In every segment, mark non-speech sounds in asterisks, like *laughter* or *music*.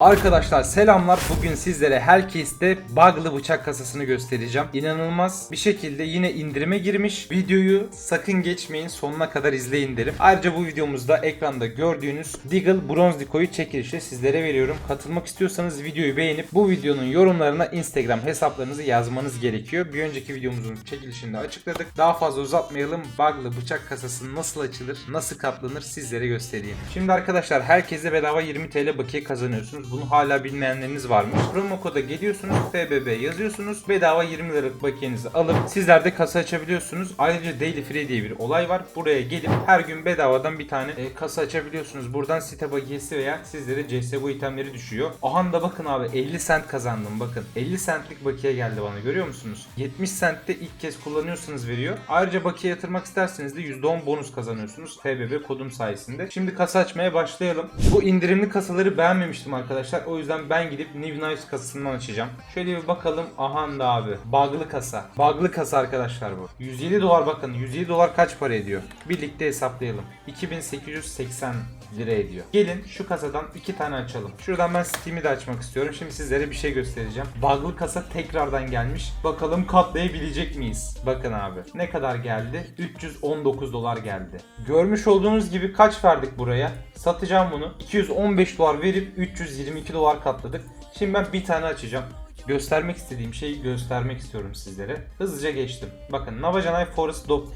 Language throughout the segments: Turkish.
Arkadaşlar selamlar. Bugün sizlere Hellcase'de bug'lı bıçak kasasını göstereceğim. İnanılmaz bir şekilde yine indirime girmiş. Videoyu sakın geçmeyin sonuna kadar izleyin derim. Ayrıca bu videomuzda ekranda gördüğünüz Deagle Bronze Decoy'u çekilişe sizlere veriyorum. Katılmak istiyorsanız videoyu beğenip bu videonun yorumlarına Instagram hesaplarınızı yazmanız gerekiyor. Bir önceki videomuzun çekilişinde açıkladık. Daha fazla uzatmayalım. Bug'lı bıçak kasası nasıl açılır, nasıl katlanır sizlere göstereyim. Şimdi arkadaşlar herkese bedava 20 TL bakiye kazanıyorsunuz. Bunu hala bilmeyenleriniz varmış. Promo koda geliyorsunuz, FBB yazıyorsunuz. Bedava 20 liralık bakiyenizi alıp sizler de kasa açabiliyorsunuz. Ayrıca Daily Free diye bir olay var. Buraya gelip her gün bedavadan bir tane e, kasa açabiliyorsunuz. Buradan site bakiyesi veya sizlere CSGO itemleri düşüyor. Aha da bakın abi 50 cent kazandım bakın. 50 centlik bakiye geldi bana görüyor musunuz? 70 centte ilk kez kullanıyorsanız veriyor. Ayrıca bakiye yatırmak isterseniz de %10 bonus kazanıyorsunuz. FBB kodum sayesinde. Şimdi kasa açmaya başlayalım. Bu indirimli kasaları beğenmemiştim arkadaşlar. O yüzden ben gidip New Knives kasasından açacağım. Şöyle bir bakalım. Aha da abi. Bug'lı kasa. Bug'lı kasa arkadaşlar bu. 107 dolar bakın. 107 dolar kaç para ediyor? Birlikte hesaplayalım. 2880 lira ediyor. Gelin şu kasadan iki tane açalım. Şuradan ben Steam'i de açmak istiyorum. Şimdi sizlere bir şey göstereceğim. Bug'lı kasa tekrardan gelmiş. Bakalım katlayabilecek miyiz? Bakın abi. Ne kadar geldi? 319 dolar geldi. Görmüş olduğunuz gibi kaç verdik buraya? Satacağım bunu. 215 dolar verip 322 dolar katladık. Şimdi ben bir tane açacağım. Göstermek istediğim şeyi göstermek istiyorum sizlere. Hızlıca geçtim. Bakın Navajanay Forest Dog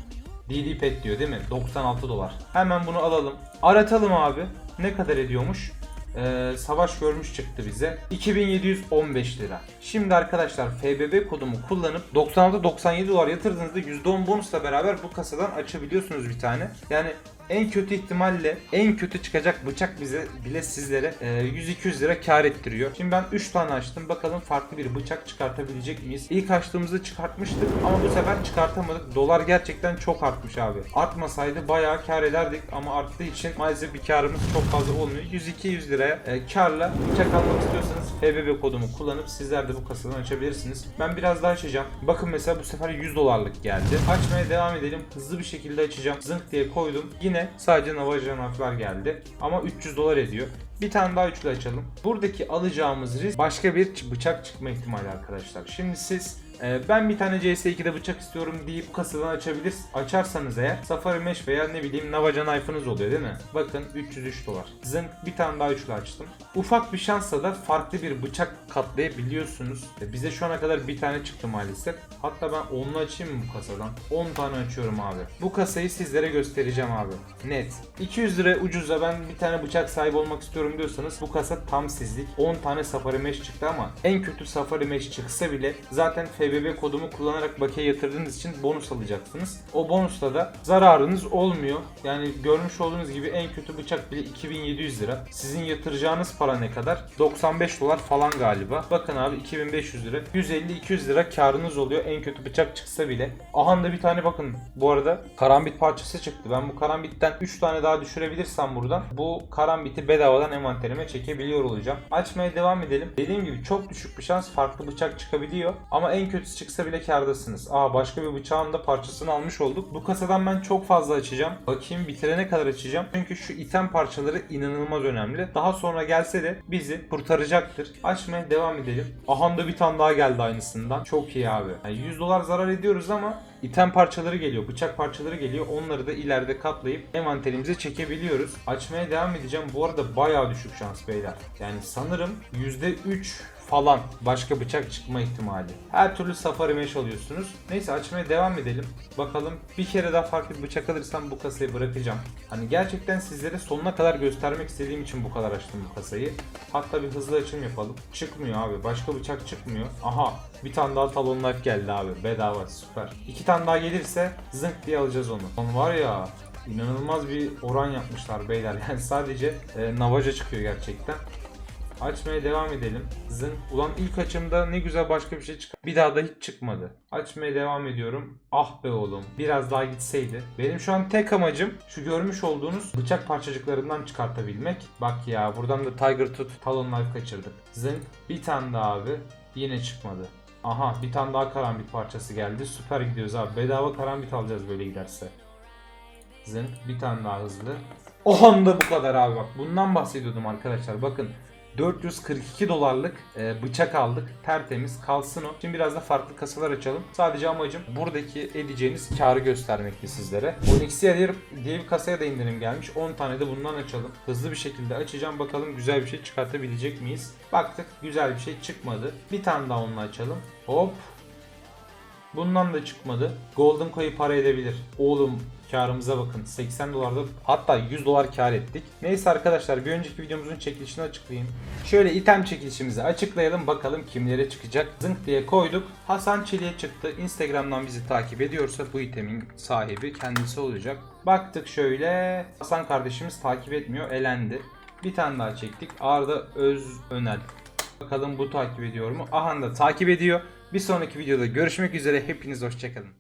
DD Pet diyor değil mi? 96 dolar. Hemen bunu alalım. Aratalım abi. Ne kadar ediyormuş? Ee, savaş görmüş çıktı bize. 2715 lira. Şimdi arkadaşlar FBB kodumu kullanıp 96-97 dolar yatırdığınızda %10 bonusla beraber bu kasadan açabiliyorsunuz bir tane. Yani en kötü ihtimalle en kötü çıkacak bıçak bize bile sizlere e, 100-200 lira kar ettiriyor. Şimdi ben 3 tane açtım. Bakalım farklı bir bıçak çıkartabilecek miyiz? İlk açtığımızda çıkartmıştık ama bu sefer çıkartamadık. Dolar gerçekten çok artmış abi. Artmasaydı bayağı kar ederdik ama arttığı için maalesef bir karımız çok fazla olmuyor. 100-200 liraya e, karla bıçak almak istiyorsanız FBB kodumu kullanıp sizler de bu kasadan açabilirsiniz. Ben biraz daha açacağım. Bakın mesela bu sefer 100 dolarlık geldi. Açmaya devam edelim. Hızlı bir şekilde açacağım. Zınk diye koydum. Yine sadece Navajan harfler geldi. Ama 300 dolar ediyor. Bir tane daha üçlü açalım. Buradaki alacağımız risk başka bir bıçak çıkma ihtimali arkadaşlar. Şimdi siz ben bir tane CS2'de bıçak istiyorum deyip kasadan açabilir. Açarsanız eğer Safari Mesh veya ne bileyim Navaja Knife'ınız oluyor değil mi? Bakın 303 dolar. Zınk bir tane daha üçlü açtım. Ufak bir şansla da farklı bir bıçak katlayabiliyorsunuz. E, Bize şu ana kadar bir tane çıktı maalesef. Hatta ben 10'unu açayım mı bu kasadan? 10 tane açıyorum abi. Bu kasayı sizlere göstereceğim abi. Net. 200 lira ucuza ben bir tane bıçak sahibi olmak istiyorum diyorsanız bu kasa tam sizlik. 10 tane Safari Mesh çıktı ama en kötü Safari Mesh çıksa bile zaten FBB kodumu kullanarak bakiye yatırdığınız için bonus alacaksınız. O bonusla da zararınız olmuyor. Yani görmüş olduğunuz gibi en kötü bıçak bile 2700 lira. Sizin yatıracağınız para ne kadar? 95 dolar falan galiba. Bakın abi 2500 lira. 150-200 lira karınız oluyor en kötü bıçak çıksa bile. Aha da bir tane bakın bu arada karambit parçası çıktı. Ben bu karambitten 3 tane daha düşürebilirsem buradan bu karambiti bedavadan envanterime çekebiliyor olacağım. Açmaya devam edelim. Dediğim gibi çok düşük bir şans farklı bıçak çıkabiliyor. Ama en kötüsü çıksa bile kardasınız. Aa başka bir bıçağın da parçasını almış olduk. Bu kasadan ben çok fazla açacağım. Bakayım bitirene kadar açacağım. Çünkü şu item parçaları inanılmaz önemli. Daha sonra gelse de bizi kurtaracaktır. Açmaya devam edelim. Aha da bir tane daha geldi aynısından. Çok iyi abi. Yani 100 dolar zarar ediyoruz ama item parçaları geliyor, bıçak parçaları geliyor. Onları da ileride katlayıp envanterimize çekebiliyoruz. Açmaya devam edeceğim. Bu arada bayağı düşük şans beyler. Yani sanırım %3 falan başka bıçak çıkma ihtimali. Her türlü safari mesh alıyorsunuz. Neyse açmaya devam edelim. Bakalım bir kere daha farklı bir bıçak alırsam bu kasayı bırakacağım. Hani gerçekten sizlere sonuna kadar göstermek istediğim için bu kadar açtım bu kasayı. Hatta bir hızlı açım yapalım. Çıkmıyor abi. Başka bıçak çıkmıyor. Aha bir tane daha talon knife geldi abi. Bedava süper. İki tane daha gelirse zınk diye alacağız onu. Onu var ya inanılmaz bir oran yapmışlar beyler. *laughs* Yani sadece e, navaja çıkıyor gerçekten. Açmaya devam edelim. Zın. Ulan ilk açımda ne güzel başka bir şey çıktı. Bir daha da hiç çıkmadı. Açmaya devam ediyorum. Ah be oğlum. Biraz daha gitseydi. Benim şu an tek amacım şu görmüş olduğunuz bıçak parçacıklarından çıkartabilmek. Bak ya buradan da Tiger Tooth Talon Knife kaçırdık. Zın. Bir tane daha abi. Yine çıkmadı. Aha bir tane daha karambit parçası geldi. Süper gidiyoruz abi. Bedava karambit alacağız böyle giderse. Zınk bir tane daha hızlı. O anda bu kadar abi bak. Bundan bahsediyordum arkadaşlar. Bakın 442 dolarlık e, bıçak aldık. Tertemiz kalsın o. Şimdi biraz da farklı kasalar açalım. Sadece amacım buradaki edeceğiniz karı göstermekti sizlere. Onyxia diye, bir kasaya da indirim gelmiş. 10 tane de bundan açalım. Hızlı bir şekilde açacağım. Bakalım güzel bir şey çıkartabilecek miyiz? Baktık güzel bir şey çıkmadı. Bir tane daha onunla açalım. Hop. Bundan da çıkmadı. Golden Coin'i para edebilir. Oğlum karımıza bakın. 80 dolarda hatta 100 dolar kar ettik. Neyse arkadaşlar bir önceki videomuzun çekilişini açıklayayım. Şöyle item çekilişimizi açıklayalım bakalım kimlere çıkacak. Zınk diye koyduk. Hasan Çelik'e çıktı. Instagram'dan bizi takip ediyorsa bu itemin sahibi kendisi olacak. Baktık şöyle. Hasan kardeşimiz takip etmiyor. Elendi. Bir tane daha çektik. Arda Öz Önel. Bakalım bu takip ediyor mu? Aha da takip ediyor. Bir sonraki videoda görüşmek üzere. Hepiniz hoşçakalın.